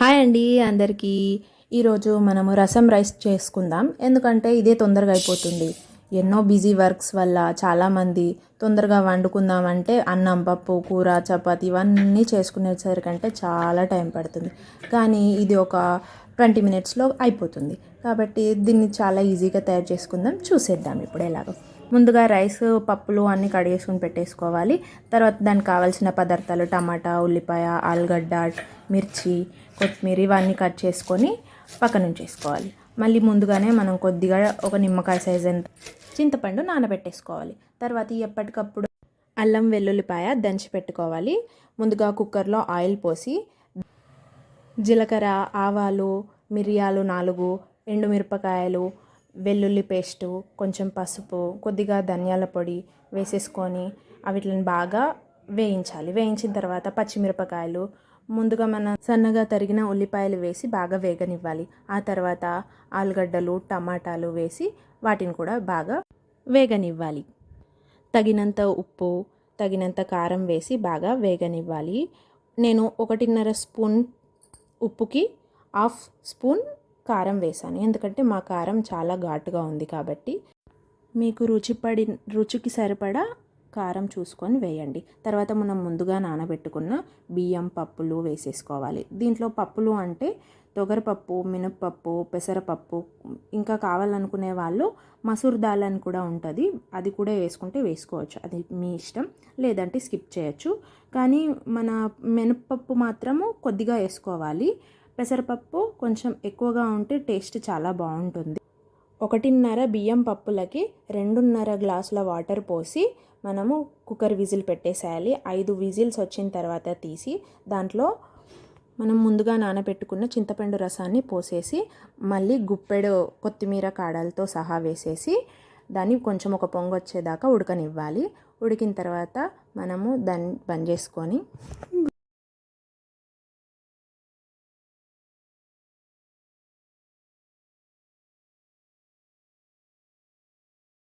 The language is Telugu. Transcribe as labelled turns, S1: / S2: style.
S1: హాయ్ అండి అందరికీ. ఈరోజు మనము రసం రైస్ చేసుకుందాం. ఎందుకంటే ఇదే తొందరగా అయిపోతుంది. ఎన్నో బిజీ వర్క్స్ వల్ల చాలామంది తొందరగా వండుకుందామంటే అన్నం పప్పు కూర చపాతి ఇవన్నీ చేసుకునేసరికంటే చాలా టైం పడుతుంది. కానీ ఇది ఒక ట్వంటీ మినిట్స్లో అయిపోతుంది. కాబట్టి దీన్ని చాలా ఈజీగా తయారు చేసుకుందాం. చూసేద్దాం ఇప్పుడు ఎలాగో. ముందుగా రైస్ పప్పులు అన్నీ కడిగేసుకుని పెట్టేసుకోవాలి. తర్వాత దానికి కావాల్సిన పదార్థాలు టమాటా ఉల్లిపాయ ఆలుగడ్డ మిర్చి కొత్తిమీర ఇవన్నీ కట్ చేసుకొని పక్కన ఉంచేసుకోవాలి. మళ్ళీ ముందుగానే మనం కొద్దిగా ఒక నిమ్మకాయ సైజ్ ఎంత చింతపండు నానబెట్టేసుకోవాలి. తర్వాత ఎప్పటికప్పుడు అల్లం వెల్లుల్లిపాయ దంచి పెట్టుకోవాలి. ముందుగా కుక్కర్లో ఆయిల్ పోసి జీలకర్ర ఆవాలు మిరియాలు నాలుగు ఎండుమిరపకాయలు వెల్లుల్లి పేస్టు కొంచెం పసుపు కొద్దిగా ధనియాల పొడి వేసేసుకొని వీటిని బాగా వేయించాలి. వేయించిన తర్వాత పచ్చిమిరపకాయలు ముందుగా మన సన్నగా తరిగిన ఉల్లిపాయలు వేసి బాగా వేగనివ్వాలి. ఆ తర్వాత ఆలుగడ్డలు టమాటాలు వేసి వాటిని కూడా బాగా వేగనివ్వాలి. తగినంత ఉప్పు తగినంత కారం వేసి బాగా వేగనివ్వాలి. నేను ఒకటిన్నర స్పూన్ ఉప్పుకి హాఫ్ స్పూన్ కారం వేసాను. ఎందుకంటే మా కారం చాలా ఘాటుగా ఉంది కాబట్టి మీకు రుచి పడి రుచికి సరిపడా కారం చూసుకొని వేయండి. తర్వాత మనం ముందుగా నానబెట్టుకున్న బియ్యం పప్పులు వేసేసుకోవాలి. దీంట్లో పప్పులు అంటే తొగరపప్పు మినప్పప్పు పెసరపప్పు ఇంకా కావాలనుకునే వాళ్ళు మసూర్ దాల్ అని కూడా ఉంటుంది. అది కూడా వేసుకుంటే వేసుకోవచ్చు. అది మీ ఇష్టం. లేదంటే స్కిప్ చేయొచ్చు. కానీ మన మినప్పప్పు మాత్రము కొద్దిగా వేసుకోవాలి. పెసరపప్పు కొంచెం ఎక్కువగా ఉంటే టేస్ట్ చాలా బాగుంటుంది. ఒకటిన్నర బియ్యం పప్పులకి రెండున్నర గ్లాసుల వాటర్ పోసి మనము కుక్కర్ విజిల్ పెట్టేసేయాలి. ఐదు విజిల్స్ వచ్చిన తర్వాత తీసి దాంట్లో మనం ముందుగా నానబెట్టుకున్న చింతపండు రసాన్ని పోసేసి మళ్ళీ గుప్పెడు కొత్తిమీర కాడలతో సహా వేసేసి దాన్ని కొంచెం ఒక పొంగు వచ్చేదాకా ఉడకనివ్వాలి. ఉడికిన తర్వాత మనము దాన్ని బంద్ చేసుకొని